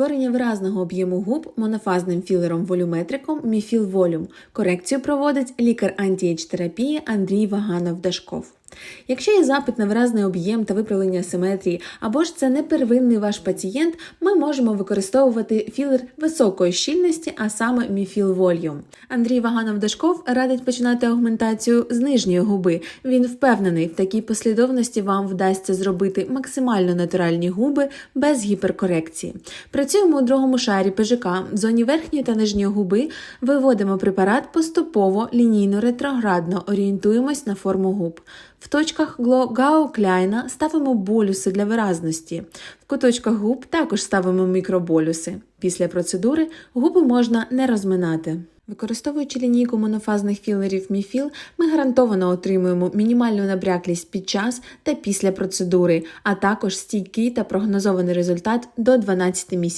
Створення виразного об'єму губ монофазним філером волюметриком Міфіл Волюм. Корекцію проводить лікар антієч терапії Андрій Ваганов-Дашков. Якщо є запит на виразний об'єм та виправлення симетрії, або ж це не первинний ваш пацієнт, ми можемо використовувати філер високої щільності, а саме Міфіл Волюм. Андрій Ваганов-Дашков радить починати аугментацію з нижньої губи. Він впевнений, в такій послідовності вам вдасться зробити максимально натуральні губи без гіперкорекції. Працюємо у другому шарі ПЖК в зоні верхньої та нижньої губи, виводимо препарат поступово, лінійно ретроградно орієнтуємось на форму губ. В точках Глогау Кляйна ставимо болюси для виразності. В куточках губ також ставимо мікроболюси. Після процедури губи можна не розминати. Використовуючи лінійку монофазних філерів Міфіл, ми гарантовано отримуємо мінімальну набряклість під час та після процедури, а також стійкий та прогнозований результат до 12 місяців.